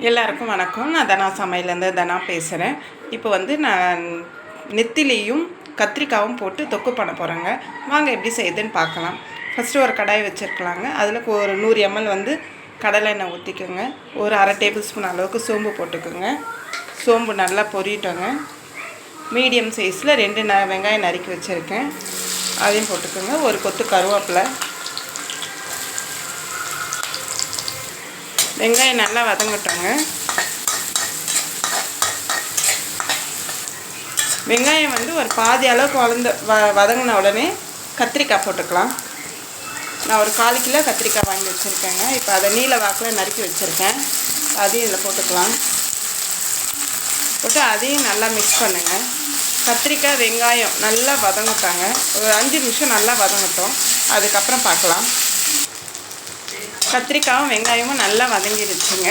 எல்லாருக்கும் வணக்கம். நான் தனா சமையலேருந்து தனா பேசுகிறேன். இப்போ வந்து நான் நெத்திலியும் கத்திரிக்காவும் போட்டு தொக்கு பண்ண போகிறேங்க. வாங்க எப்படி செய்யுதுன்னு பார்க்கலாம். ஃபஸ்ட்டு ஒரு கடாய் வச்சுருக்கலாங்க. அதில் ஒரு நூறு எம்எல் வந்து கடலை எண்ணெய் ஊற்றிக்கோங்க. ஒரு அரை டேபிள் ஸ்பூன் அளவுக்கு சோம்பு போட்டுக்கோங்க. சோம்பு நல்லா பொரியட்டோங்க மீடியம் சைஸில் ரெண்டு ந வெங்காயம் நறுக்கி வச்சுருக்கேன். அதையும் போட்டுக்கோங்க. ஒரு கொத்து கருவேப்பிலை. வெங்காயம் நல்லா வதங்கட்டோங்க வெங்காயம் வந்து ஒரு பாதி அளவுக்கு வளர்ந்து வ வதங்கின உடனே கத்திரிக்காய் போட்டுக்கலாம். நான் ஒரு கால் கிலோ கத்திரிக்காய் வாங்கி வச்சுருக்கேங்க. இப்போ அதை நீல வாக்கில் நறுக்கி வச்சுருக்கேன். அதையும் இதில் போட்டுக்கலாம். போட்டு அதையும் நல்லா மிக்ஸ் பண்ணுங்கள் கத்திரிக்காய் வெங்காயம் நல்லா வதங்கட்டாங்க. ஒரு அஞ்சு நிமிஷம் நல்லா வதங்கட்டும். அதுக்கப்புறம் பார்க்கலாம். கத்திரிக்காயும் வெங்காயமும் நல்லா வதங்கிடுச்சுங்க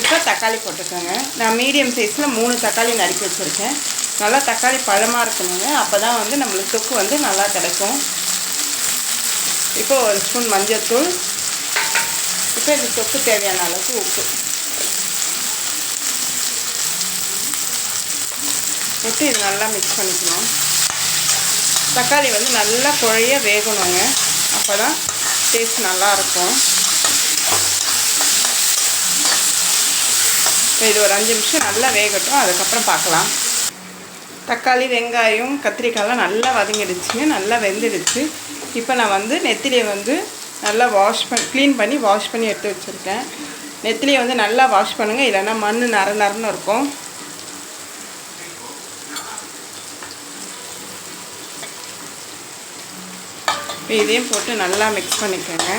இப்போ தக்காளி போட்டுக்கோங்க. நான் மீடியம் சைஸில் மூணு தக்காளி நறுக்கி வச்சுருக்கேன். நல்லா தக்காளி பழமாக இருக்கணுங்க. அப்போ தான் வந்து நம்மளுக்கு தொக்கு வந்து நல்லா கிடைக்கும். இப்போ ஒரு ஸ்பூன் மஞ்சள்தூள் இப்போ இந்த தொக்கு தேவையான அளவுக்கு உப்பு. விட்டு இது நல்லா மிக்ஸ் பண்ணிக்கணும். தக்காளி வந்து நல்லா குழைய வேகணுங்க. அப்போ தான் டேஸ்ட் நல்லாயிருக்கும். இது ஒரு அஞ்சு நிமிஷம் நல்லா வேகட்டும் அதுக்கப்புறம் பார்க்கலாம். தக்காளி வெங்காயம் கத்திரிக்காயெலாம் நல்லா வதங்கிடுச்சுங்க நல்லா வெந்துடுச்சு. இப்போ நான் வந்து நெத்திலியை வந்து நல்லா வாஷ் பண்ணி க்ளீன் பண்ணி வாஷ் பண்ணி எடுத்து வச்சுருக்கேன். நெத்திலியை வந்து நல்லா வாஷ் பண்ணுங்கள் இல்லைன்னா மண் நர நரன்னு இருக்கும். இதையும் போட்டு நல்லா மிக்ஸ் பண்ணிக்கோங்க.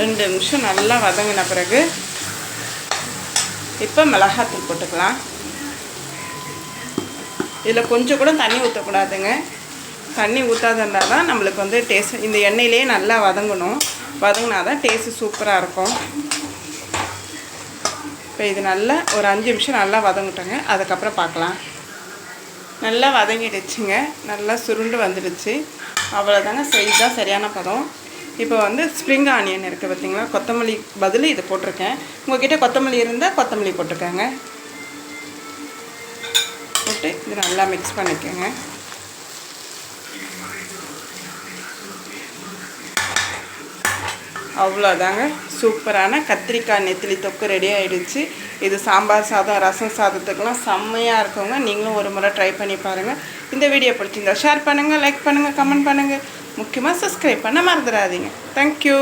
ரெண்டு நிமிஷம் நல்லா வதங்கின பிறகு இப்போ மிளகாத்தூள் போட்டுக்கலாம். இதில் கொஞ்சம் கூட தண்ணி ஊற்றக்கூடாதுங்க. தண்ணி ஊற்றாதா தான் நம்மளுக்கு வந்து டேஸ்ட் இந்த எண்ணெயிலே நல்லா வதங்கணும். வதங்கினா தான் டேஸ்ட்டு சூப்பராக இருக்கும். இப்போ இது நல்லா ஒரு அஞ்சு நிமிஷம் நல்லா வதங்கிட்டோங்க. அதுக்கப்புறம் பார்க்கலாம். நல்லா வதங்கிடுச்சுங்க. நல்லா சுருண்டு வந்துடுச்சு. அவ்வளோதாங்க இதுதான் சரியான பதம். இப்போ வந்து ஸ்ப்ரிங் ஆனியன் இருக்குது பார்த்தீங்களா கொத்தமல்லி பதில் இதை போட்டிருக்கேன். உங்கள்கிட்ட கொத்தமல்லி இருந்தால் கொத்தமல்லி போட்டிருக்காங்க போட்டு இது நல்லா மிக்ஸ் பண்ணிக்கோங்க. அவ்வளோதாங்க சூப்பரான கத்திரிக்காய் நெத்திலி தொக்கு ரெடி ஆகிடுச்சு இது சாம்பார் சாதம் ரசம் சாதத்துக்கெலாம் செம்மையாக இருக்குங்க. நீங்களும் ஒரு முறை ட்ரை பண்ணி பாருங்கள் இந்த வீடியோ பிடிச்சிருந்தா ஷேர் பண்ணுங்கள் லைக் பண்ணுங்கள் கமெண்ட் பண்ணுங்கள் முக்கியமாக சப்ஸ்கிரைப் பண்ண மறந்துடாதீங்க. தேங்க்யூ